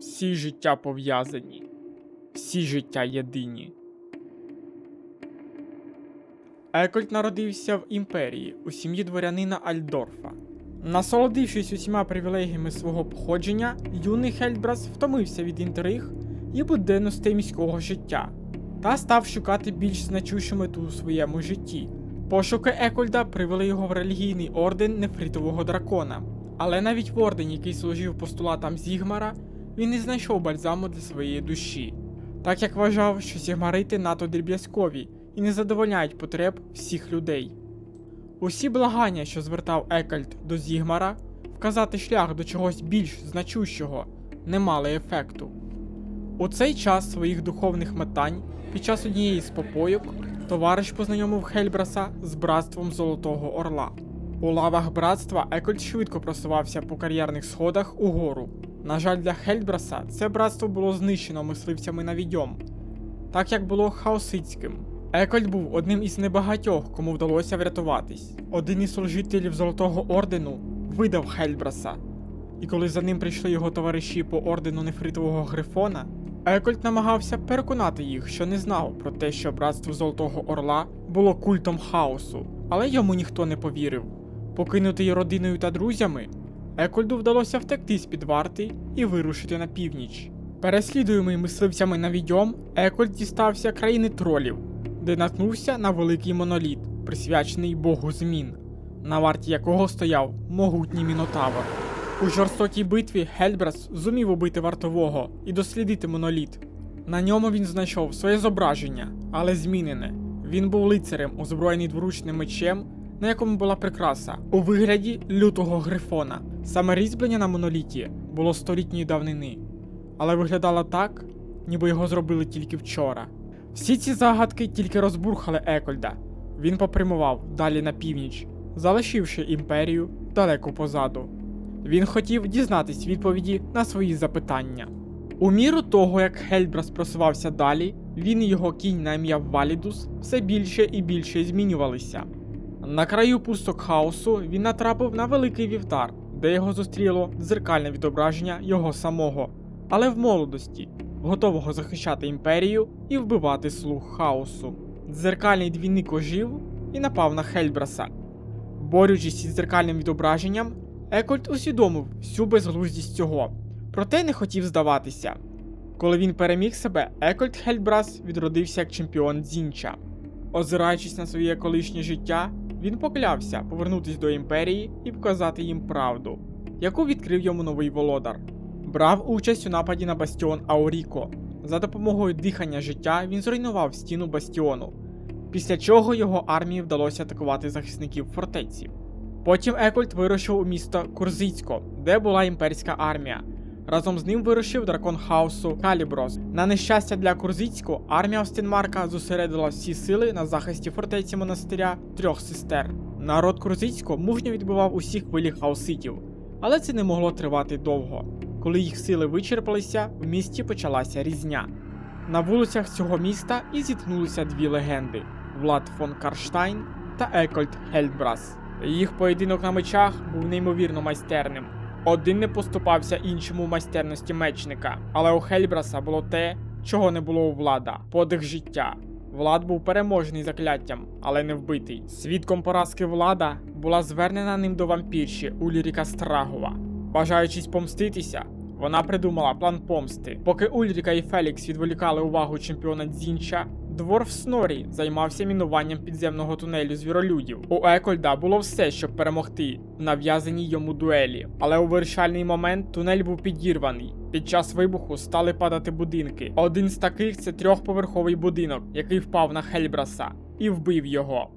Всі життя пов'язані, всі життя єдині. Екольд народився в імперії у сім'ї дворянина Альдорфа. Насолодившись усіма привілегіями свого походження, юний Хельдбрас втомився від інтриг і буденностей міського життя та став шукати більш значущу мету у своєму житті. Пошуки Екольда привели його в релігійний орден Нефритового дракона. Але навіть в ордені, який служив постулатам Зігмара, він не знайшов бальзаму для своєї душі, так як вважав, що сігмарити надто дріб'язкові і не задовольняють потреб всіх людей. Усі благання, що звертав Екальд до Зігмара, вказати шлях до чогось більш значущого, не мали ефекту. У цей час своїх духовних метань, під час однієї з попойок, товариш познайомив Хельбраса з братством Золотого Орла. У лавах братства Екольд швидко просувався по кар'єрних сходах угору. На жаль, для Хельбраса це братство було знищено мисливцями на відьом, так як було хаосицьким. Екольд був одним із небагатьох, кому вдалося врятуватись. Один із служителів Золотого ордену видав Хельбраса. І коли за ним прийшли його товариші по ордену Нефритового Грифона, Екольд намагався переконати їх, що не знав про те, що братство Золотого Орла було культом хаосу, але йому ніхто не повірив. Покинутий родиною та друзями, Екольду вдалося втекти з під варти і вирушити на північ. Переслідуємий мисливцями на відьом, Екольд дістався країни тролів, де наткнувся на великий моноліт, присвячений Богу змін, на варті якого стояв могутній мінотавр. У жорстокій битві Гельбрас зумів убити вартового і дослідити моноліт. На ньому він знайшов своє зображення, але змінене. Він був лицарем, озброєний дворучним мечем, на якому була прикраса у вигляді лютого грифона. Саме різьблення на моноліті було столітньої давнини, але виглядало так, ніби його зробили тільки вчора. Всі ці загадки тільки розбурхали Екольда. Він попрямував далі на північ, залишивши імперію далеко позаду. Він хотів дізнатись відповіді на свої запитання. У міру того, як Хельбрас просувався далі, він і його кінь на ім'я Валідус все більше і більше змінювалися. На краю пусток хаосу він натрапив на великий вівтар, де його зустріло дзеркальне відображення його самого, але в молодості, готового захищати імперію і вбивати слуг хаосу. Дзеркальний двійник ожив і напав на Хельбраса. Борючись із дзеркальним відображенням, Екольд усвідомив всю безглуздість цього, проте не хотів здаватися. Коли він переміг себе, Екольд Хельбрас відродився як чемпіон Дзінча. Озираючись на своє колишнє життя, він поклявся повернутися до імперії і показати їм правду, яку відкрив йому новий володар. Брав участь у нападі на бастіон Ауріко. За допомогою дихання життя він зруйнував стіну бастіону, після чого його армії вдалося атакувати захисників фортеці. Потім Екольд вирушив у місто Курзицько, де була імперська армія. Разом з ним вирушив дракон хаосу Каліброс. На нещастя для Курзицьку, армія Остенмарка зосередила всі сили на захисті фортеці монастиря трьох сестер. Народ Курзицько мужньо відбивав усіх хвилі хаоситів, але це не могло тривати довго. Коли їх сили вичерпалися, в місті почалася різня. На вулицях цього міста і зіткнулися дві легенди: Влад фон Карштайн та Екольд Хельдбрас. Їх поєдинок на мечах був неймовірно майстерним. Один не поступався іншому майстерності мечника, але у Хельбраса було те, чого не було у влада подих життя. Влад був переможений закляттям, але не вбитий. Свідком поразки влада була звернена ним до вампірші Ульріка Страгова. Бажаючись помститися, вона придумала план помсти. Поки Ульріка і Фелікс відволікали увагу чемпіона Дзінча, Дворф Снорі займався мінуванням підземного тунелю звіролюдів. У Екольда було все, щоб перемогти в нав'язаній йому дуелі. Але у вирішальний момент тунель був підірваний. Під час вибуху стали падати будинки. Один з таких це трьохповерховий будинок, який впав на Хельбраса і вбив його.